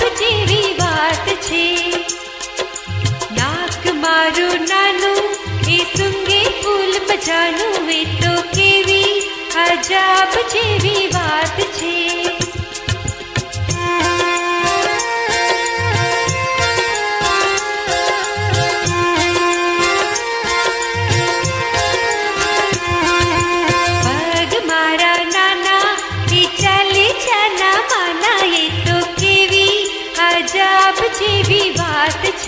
વાત જેવી વાત છે નાક મારું નાનું એ સુંગે ફૂલ બજાનું એ તો કેવી અજાબ જેવી વાત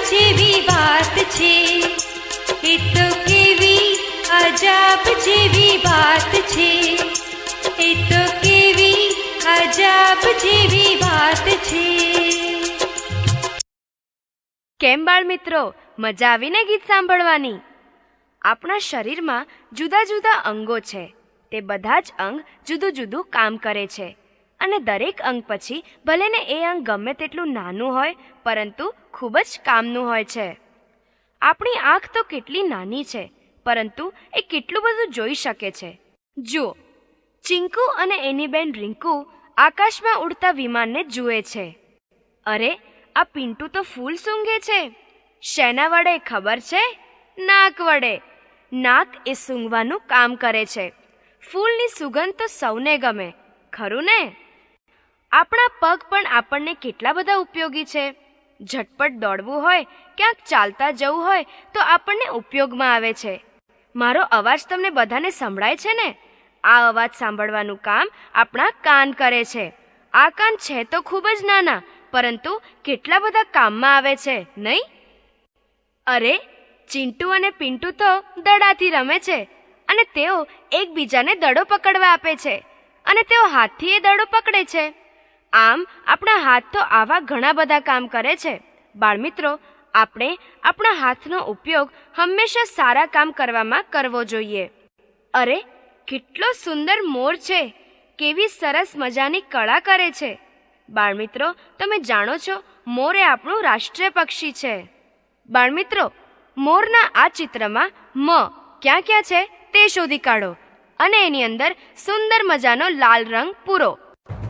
જેવી વાત છે. એ તો કેવી અજાબ જેવી વાત છે. એ તો કેવી અજાબ જેવી વાત છે. કેમ બાળ મિત્રો? મજા આવીને ગીત સાંભળવાની? આપણા શરીરમાં જુદા જુદા અંગો છે. તે બધા જ અંગ જુદું જુદું કામ કરે છે. અને દરેક અંગ પછી ભલે ને એ અંગ ગમે તેટલું નાનું હોય, પરંતુ ખૂબ જ કામનું હોય છે. આપણી આંખ તો કેટલી નાની છે, પરંતુ એ કેટલું બધું જોઈ શકે છે. જુઓ, ચિંકુ અને એની બેન રિંકુ આકાશમાં ઉડતા વિમાનને જુએ છે. અરે, આ પિન્ટુ તો ફૂલ સૂંઘે છે. શેના વડે ખબર છે? નાક વડે. નાક એ સૂંઘવાનું કામ કરે છે. ફૂલની સુગંધ તો સૌને ગમે, ખરું ને? આપણા પગ પણ આપણને કેટલા બધા ઉપયોગી છે. ઝટપટ દોડવું હોય, ક્યાંક ચાલતા જવું હોય, તો આપણને ઉપયોગમાં આવે છે. મારો અવાજ તમને બધાને સંભળાય છે ને? આ અવાજ સાંભળવાનું કામ આપણા કાન કરે છે. આ કાન છે તો ખૂબ જ નાના, પરંતુ કેટલા બધા કામમાં આવે છે, નહીં? અરે, ચિંટુ અને પિન્ટુ તો દડાથી રમે છે, અને તેઓ એકબીજાને દડો પકડવા આપે છે, અને તેઓ હાથથી એ દડો પકડે છે. આમ, આપણા હાથ તો આવા ઘણા બધા કામ કરે છે. બાળમિત્રો, આપણે આપણા હાથનો ઉપયોગ હંમેશા સારા કામ કરવામાં કરવો જોઈએ. અરે, કેટલો સુંદર મોર છે! કેવી સરસ મજાની કળા કરે છે. બાળમિત્રો, તમે જાણો છો, મોર એ આપણું રાષ્ટ્રીય પક્ષી છે. બાળમિત્રો, મોરના આ ચિત્રમાં મ ક્યાં ક્યાં છે તે શોધી કાઢો અને એની અંદર સુંદર મજાનો લાલ રંગ પૂરો.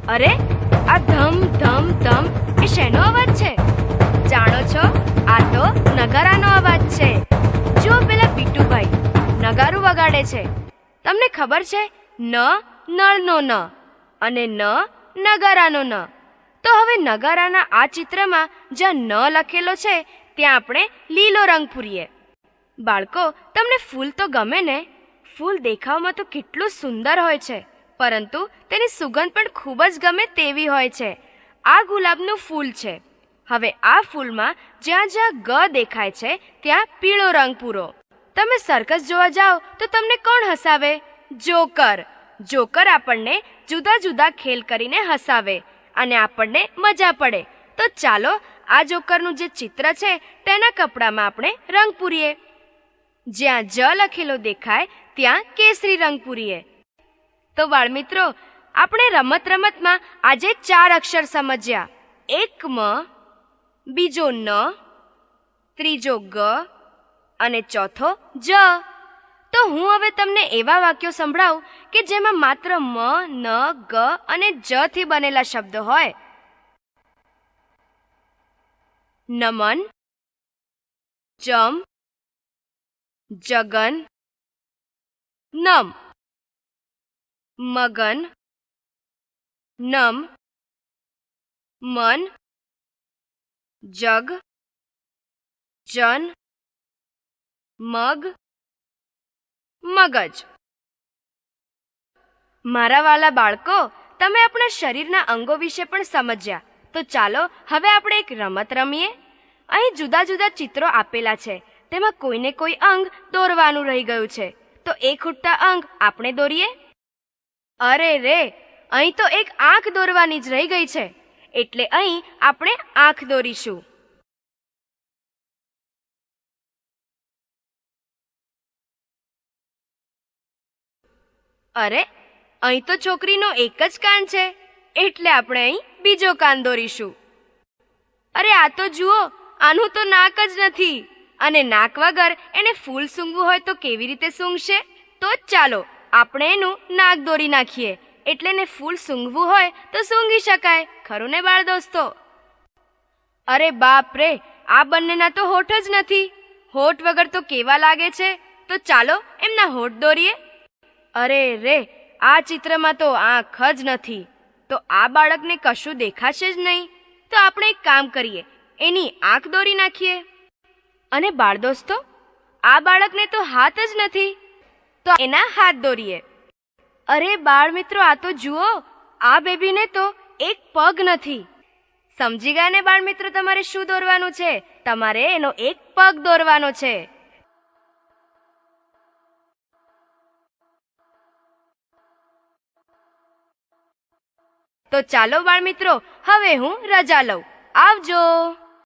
અરે આ ધમ ધમ ધમ. એ શેનો અવાજ છે? જાણો છો, આ તો નગારાનો અવાજ છે. જો પેલા બીટુભાઈ નગારું વગાડે છે. તમને ખબર છે? ન, નળનો ન અને ન, નગારાનો ન. તો હવે નગારાના આ ચિત્રમાં જ્યાં ન લખેલો છે, ત્યાં આપણે લીલો રંગ પૂરીએ. બાળકો, તમને ફૂલ તો ગમે ને? ફૂલ દેખાવમાં તો કેટલું સુંદર હોય છે. પરંતુ તેની સુગંધ પણ ખૂબ જ ગમે તેવી હોય છે. આ ગુલાબનું ફૂલ છે. હવે આ ફૂલમાં જ્યાં જ્યાં ગ દેખાય છે, ત્યાં પીળો રંગ પૂરો. તમે સર્કસ જોવા જાઓ, તો તમને કોણ હસાવે? જોકર. જોકર આપણને જુદા જુદા ખેલ કરીને હસાવે અને આપણને મજા પડે. તો ચાલો, આ જોકરનું જે ચિત્ર છે, તેના કપડામાં આપણે રંગ પૂરીએ. જ્યાં જ લખેલો દેખાય, ત્યાં કેસરી રંગ પૂરીએ. તો બાળમિત્રો આપણે રમત રમતમાં આજે ચાર અક્ષર સમજ્યા. એક મ, બીજો ન, ત્રીજો ગ અને ચોથો જ. તો હું હવે તમને એવા વાક્યો સંભળાવું કે જેમાં માત્ર મ, ન, ગ અને જ થી બનેલા શબ્દો હોય. નમન, જમ, જગન, નમ. મગન, નમ, મન, જગ, જન, મગ, મગજ. મારા વાલા બાળકો, તમે આપણા શરીરના અંગો વિશે પણ સમજ્યા. તો ચાલો, હવે આપણે એક રમત રમીએ. અહીં જુદા જુદા ચિત્રો આપેલા છે. તેમાં કોઈને કોઈ અંગ દોરવાનું રહી ગયું છે. તો એ ખૂટતા અંગ આપણે દોરીએ. અરે રે, અહીં તો એક આંખ દોરવાની જ રહી ગઈ છે. એટલે અહીં આપણે આંખ દોરીશું. અરે, અહીં તો છોકરીનો એક જ કાન છે. એટલે આપણે અહીં બીજો કાન દોરીશું. અરે આ તો જુઓ, આનું તો નાક જ નથી. અને નાક વગર એને ફૂલ સૂંઘવું હોય તો કેવી રીતે સૂંઘશે? તો ચાલો આપણે એનું નાક દોરી નાખીએ. એટલે એને ફૂલ સૂંઘવું હોય તો સૂંઘી શકાય. ખરું ને બાળ દોસ્તો? અરે બાપ રે, આ બંનેના તો હોઠ જ નથી. હોઠ વગર તો કેવા લાગે છે? તો ચાલો એમના હોઠ દોરીએ. અરે રે, આ ચિત્રમાં તો આંખ જ નથી. તો આ બાળકને કશું દેખાશે જ નહીં. તો આપણે એક કામ કરીએ, એની આંખ દોરી નાખીએ. અને બાળ દોસ્તો, આ બાળકને તો હાથ જ નથી. તો એના હાથ દોરીએ. અરે બાળ મિત્રો, આ તો જુઓ, આ બેબીને તો એક પગ નથી. સમજી ગયા ને બાળ મિત્રો તમારે શું દોરવાનું છે? તમારે એનો એક પગ દોરવાનો છે. તો ચાલો બાળ મિત્રો, હવે હું રજા લઉં. આવજો.